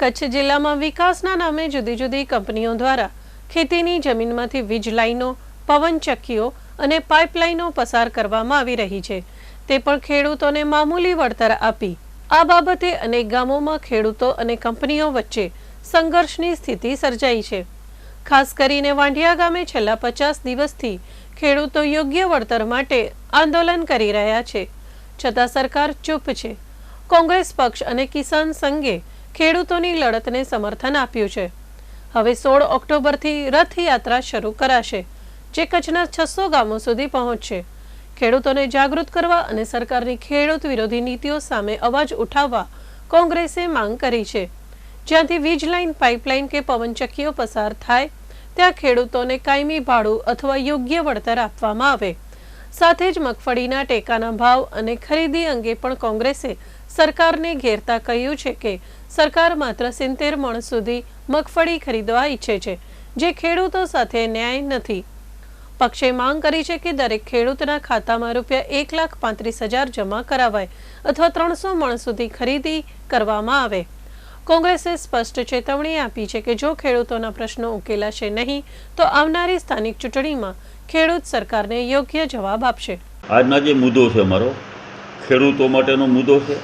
કચ્છ જિલ્લામાં વિકાસના નામે જુદી જુદી કંપનીઓ દ્વારા ખેતીની જમીનમાંથી વીજ લાઈનો પવનચક્કીઓ અને પાઇપલાઇનો પસાર કરવામાં આવી રહી છે. તે પણ ખેડૂતોને મામૂલી વળતર આપી. આ બાબતે અનેક ગામોમાં ખેડૂતો અને કંપનીઓ વચ્ચે સંઘર્ષની સ્થિતિ સર્જાઈ છે. ખાસ કરીને વાંઢિયા ગામે છેલ્લા પચાસ દિવસથી ખેડૂતો યોગ્ય વળતર માટે આંદોલન કરી રહ્યા છે. છતાં સરકાર ચૂપ છે. કોંગ્રેસ પક્ષ અને કિસાન સંઘે ખેડૂતોની લડતને સમર્થન આપ્યું છે. હવે સોળ ઓક્ટોબરથી રથયાત્રા શરૂ કરાશે, જે કચ્છના છસો ગામો સુધી પહોંચશે. ખેડૂતોને જાગૃત કરવા અને સરકારની ખેડૂત વિરોધી નીતિઓ સામે અવાજ ઉઠાવવા કોંગ્રેસે માંગ કરી છે. જ્યાંથી વીજ લાઇન, પાઇપલાઇન કે પવનચક્કીઓ પસાર થાય, ત્યાં ખેડૂતોને કાયમી ભાડું અથવા યોગ્ય વળતર આપવામાં આવે. સાથે જ મગફળીના ટેકાના ભાવ અને ખરીદી અંગે પણ કોંગ્રેસે સરકારને ઘેરતા કહ્યું છે કે સરકાર માત્ર સિત્તેર મણ સુધી મગફળી ખરીદવા ઈચ્છે છે. જે ખેડૂતો સાથે ન્યાય નથી. પક્ષે માંગ કરી છે કે દરેક ખેડૂતના ખાતામાં રૂપિયા એક લાખ પાંત્રીસ હજાર જમા કરાવાય અથવા ત્રણસો મણ સુધી ખરીદી કરવામાં આવે. કોંગ્રેસે સ્પષ્ટ ચેતવણી આપી છે કે જો ખેડૂતોના પ્રશ્નો ઉકેલાશે નહીં, તો આવનારી સ્થાનિક ચૂંટણીમાં ખેડૂત સરકારને યોગ્ય જવાબ આપશે. આજના જે મુદ્દો છે અમારો, ખેડૂતો માટેનો મુદ્દો છે.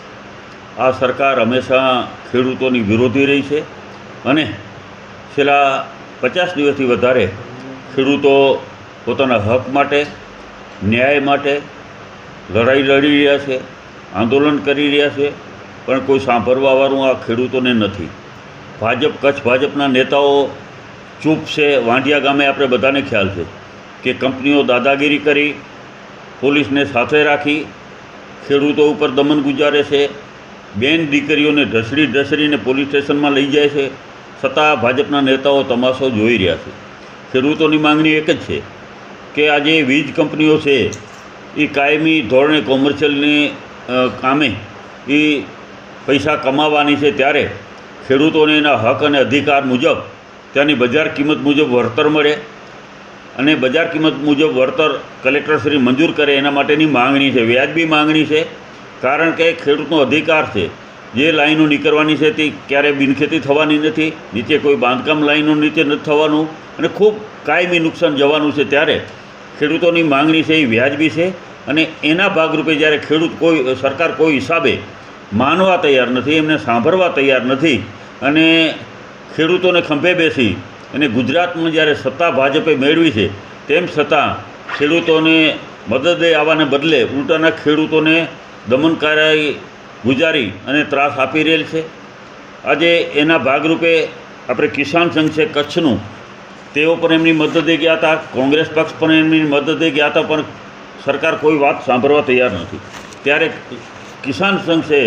આ સરકાર હંમેશા ખેડૂતોની વિરોધી રહી છે અને છેલ્લા પચાસ દિવસથી વધારે ખેડૂતો પોતાના હક માટે, ન્યાય માટે લડાઈ લડી રહ્યા છે, આંદોલન કરી રહ્યા છે, પણ કોઈ સાંભળવાવાળું આ ખેડૂતોને નથી. ભાજપ, કચ્છ ભાજપના નેતાઓ ચૂપ છે. વાંઢિયા ગામે આપણે બધાને ખ્યાલ છે કે કંપનીઓ દાદાગીરી કરી, પોલીસને સાથે રાખી, ખેડૂતો ઉપર દમન ગુજારે છે. બેન દીકરીઓને ઢસડી ઢસડીને પોલીસ સ્ટેશનમાં લઈ જાય છે. છતાં ભાજપના નેતાઓ તમાશો જોઈ રહ્યા છે. ખેડૂતોની માંગણી એક જ છે કે આ જે વીજ કંપનીઓ છે એ કાયમી ધોરણે કોમર્શિયલની કામે એ પૈસા કમાવાની છે ત્યારે ખેડૂતોને એના હક અને અધિકાર મુજબ ત્યાંની બજાર કિંમત મુજબ વળતર મળે અને બજાર કિંમત મુજબ વળતર કલેક્ટરશ્રી મંજૂર કરે એના માટેની માંગણી છે. વ્યાજબી માંગણી છે. કારણ કે ખેડૂતનો અધિકાર છે. જે લાઈનો નીકળવાની છે તે ક્યારેય બિનખેતી થવાની નથી. નીચે કોઈ બાંધકામ લાઈનો નીચે નથી થવાનું. અને ખૂબ કાયમી નુકસાન જવાનું છે ત્યારે. ખેડૂતોની માંગણી છે એ વ્યાજબી છે. અને એના ભાગરૂપે જ્યારે ખેડૂત કોઈ, સરકાર કોઈ હિસાબે માનવા તૈયાર નથી, એમને સાંભળવા તૈયાર નથી, અને ખેડૂતોને ખંભે બેસી અને ગુજરાતમાં જ્યારે સત્તા ભાજપે મેળવી છે, તેમ છતાં ખેડૂતોને મદદે આવવાને બદલે ઉલટાના ખેડૂતોને દમનકારી ગુજારી અને ત્રાસ આપી રહેલ છે. આજે એના ભાગરૂપે આપણે કિસાન સંઘ છે કચ્છનું, તેઓ પણ એમની મદદે ગયા હતા. કોંગ્રેસ પક્ષ પણ એમની મદદે ગયા હતા, પણ સરકાર કોઈ વાત સાંભળવા તૈયાર નથી. ત્યારે કિસાન સંઘ છે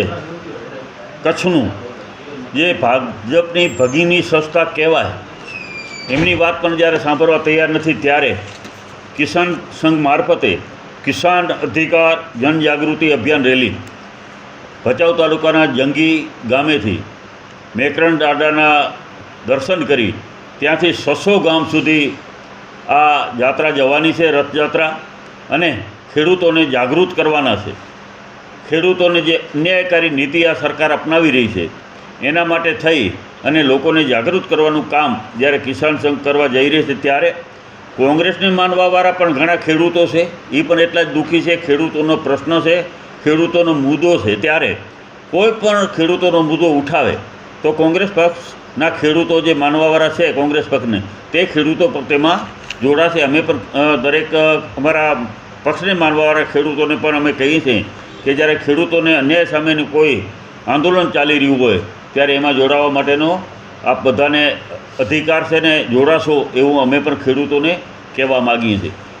કચ્છનું, જે ભાજપની ભગીની સંસ્થા કહેવાય, એમની વાત પણ જ્યારે સાંભળવા તૈયાર નથી, ત્યારે કિસાન સંઘ મારફતે કિસાન અધિકાર જનજાગૃતિ અભિયાન રેલી ભચાઉ તાલુકાના જંગી ગામેથી મેકરણ દાદાના દર્શન કરી ત્યાંથી સસો ગામ સુધી આ યાત્રા જવાની છે રથયાત્રા અને ખેડૂતોને જાગૃત કરવાના છે. ખેડૂતોને જે અન્યાયકારી નીતિ આ સરકાર અપનાવી રહી છે, એના માટે થઈ અને લોકોને જાગૃત કરવાનું કામ જ્યારે કિસાન સંઘ કરવા જઈ રહી છે ત્યારે કોંગ્રેસને માનવાવાળા પણ ઘણા ખેડૂતો છે. એ પણ એટલા જ દુઃખી છે. ખેડૂતોનો પ્રશ્ન છે. ખેડૂતોનો મુદ્દો છે. ત્યારે કોઈ પણ ખેડૂતોનો મુદ્દો ઉઠાવે તો કોંગ્રેસ પક્ષના ખેડૂતો જે માનવાવાળા છે કોંગ્રેસ પક્ષને, તે ખેડૂતો તેમાં જોડાશે. અમે પણ દરેક અમારા પક્ષને માનવાવાળા ખેડૂતોને પણ અમે કહીએ છીએ કે જ્યારે ખેડૂતોને અન્યાય સામેનું કોઈ આંદોલન ચાલી રહ્યું હોય, ત્યારે એમાં જોડાવા માટેનો આપ બધાને અધિકાર છે ને જોડાશો એવું અમે પણ ખેડૂતોને કહેવા માગીએ છીએ.